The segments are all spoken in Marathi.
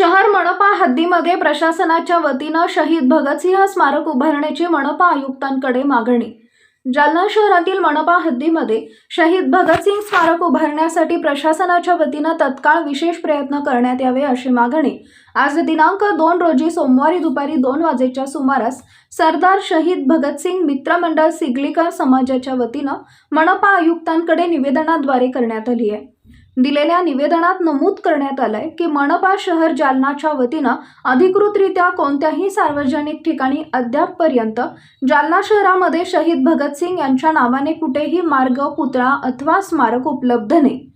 शहर मनपा हद्दीमध्ये प्रशासनाच्या वतीनं शहीद भगतसिंह स्मारक उभारण्याची मनपा आयुक्तांकडे मागणी. जालना शहरातील मनपा हद्दीमध्ये शहीद भगतसिंग स्मारक उभारण्यासाठी प्रशासनाच्या वतीनं तत्काळ विशेष प्रयत्न करण्यात यावे अशी मागणी. आज दिनांक दोन रोजी सोमवारी दुपारी दोन वाजेच्या सुमारास सरदार शहीद भगतसिंग मित्रमंडळ सिगलीकर समाजाच्या वतीनं मनपा आयुक्तांकडे निवेदनाद्वारे करण्यात आली आहे. दिलेल्या निवेदनात नमूद करण्यात आलंय की मनपा शहर जालनाच्या वतीनं अधिकृतरित्या कोणत्याही सार्वजनिक ठिकाणी अद्यापपर्यंत जालना शहरामध्ये शहीद भगतसिंग यांच्या नावाने कुठेही मार्ग पुतळा अथवा स्मारक उपलब्ध नाही.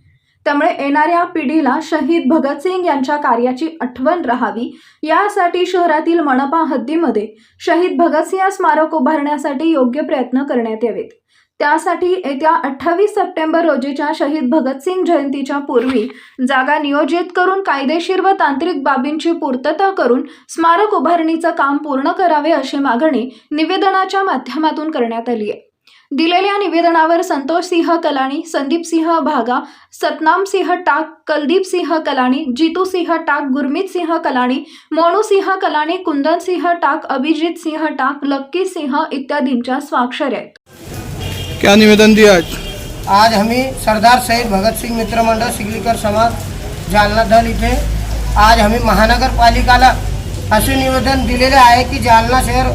त्यामुळे येणाऱ्या पिढीला शहीद भगतसिंग यांच्या कार्याची आठवण राहावी. यासाठी शहरातील मनपा हद्दीमध्ये शहीद भगतसिंह स्मारक उभारण्यासाठी योग्य प्रयत्न करण्यात यावेत. त्यासाठी येत्या अठ्ठावीस सप्टेंबर रोजीच्या शहीद भगतसिंग जयंतीच्या पूर्वी जागा नियोजित करून कायदेशीर व तांत्रिक बाबींची पूर्तता करून स्मारक उभारणीचं काम पूर्ण करावे अशी मागणी निवेदनाच्या माध्यमातून करण्यात आली आहे. दिलेल्या निवेदनावर संतोष सिंह कलाणी संदीप सिंह भागा सतनाम सिंह टाक कलदीप सिंह कलाणी जितू सिंह टाक गुरमीत सिंह कलाणी मोनू सिंह कलाणी कुंदन सिंह टाक अभिजित सिंह टाक लक्की सिंह इत्यादींच्या स्वाक्षर आहेत. क्या निवेदन दिया आज? आज हमी सरदार शहीद भगतसिंग मित्रमंडळ सिगलीकर समाज जालना दल इथे आज आम्ही महानगरपालिकाला असे निवेदन दिलेले आहे की जालना शहर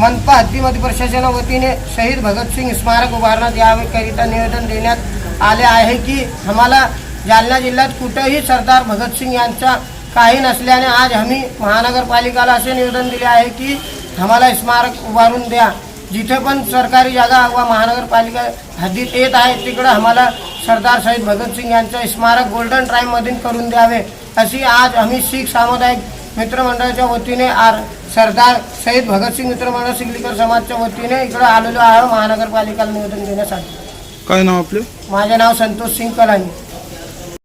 मनपा हद्दीमध्ये प्रशासना वतीने शहीद भगतसिंग स्मारक उभारण्यात यावेकरिता निवेदन देण्यात आले आहे की आम्हाला जालना जिल्ह्यात कुठंही सरदार भगतसिंग यांचा काही नसल्याने आज आम्ही महानगरपालिकाला असे निवेदन दिले आहे की आम्हाला स्मारक उभारून द्या. जिथे पण सरकारी जागा व महानगरपालिका हद्दीत येत आहे तिकडं आम्हाला सरदार शहीद भगतसिंग यांचं स्मारक गोल्डन ट्राईममधून करून द्यावे. अशी आज आम्ही शीख सामुदायिक मित्रमंडळाच्या वतीने आर सरदार शहीद भगतसिंग मित्रमंडळ सिगलीकर समाजच्या वतीने इकडं आलेलो आहे महानगरपालिकाला निवेदन देण्यासाठी. काय नाव आपले? माझे नाव संतोष सिंग कलानी.